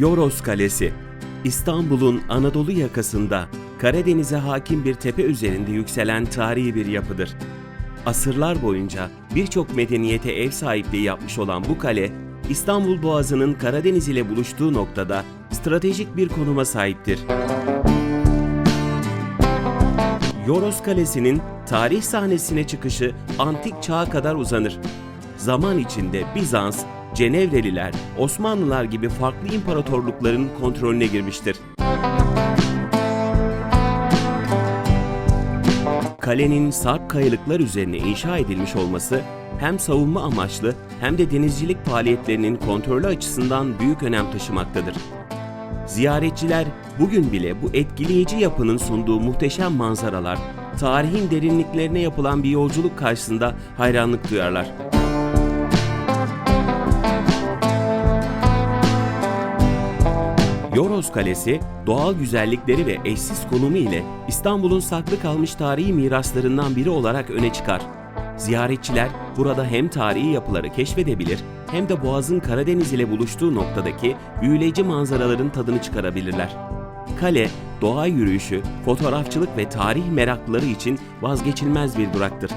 Yoros Kalesi, İstanbul'un Anadolu yakasında Karadeniz'e hakim bir tepe üzerinde yükselen tarihi bir yapıdır. Asırlar boyunca birçok medeniyete ev sahipliği yapmış olan bu kale, İstanbul Boğazı'nın Karadeniz ile buluştuğu noktada stratejik bir konuma sahiptir. Yoros Kalesi'nin tarih sahnesine çıkışı antik çağa kadar uzanır. Zaman içinde Bizans, Cenevreliler, Osmanlılar gibi farklı imparatorlukların kontrolüne girmiştir. Kalenin sarp kayalıklar üzerine inşa edilmiş olması hem savunma amaçlı hem de denizcilik faaliyetlerinin kontrolü açısından büyük önem taşımaktadır. Ziyaretçiler bugün bile bu etkileyici yapının sunduğu muhteşem manzaralar, tarihin derinliklerine yapılan bir yolculuk karşısında hayranlık duyarlar. Yoros Kalesi, doğal güzellikleri ve eşsiz konumu ile İstanbul'un saklı kalmış tarihi miraslarından biri olarak öne çıkar. Ziyaretçiler burada hem tarihi yapıları keşfedebilir hem de Boğaz'ın Karadeniz ile buluştuğu noktadaki büyüleyici manzaraların tadını çıkarabilirler. Kale, doğa yürüyüşü, fotoğrafçılık ve tarih meraklıları için vazgeçilmez bir duraktır.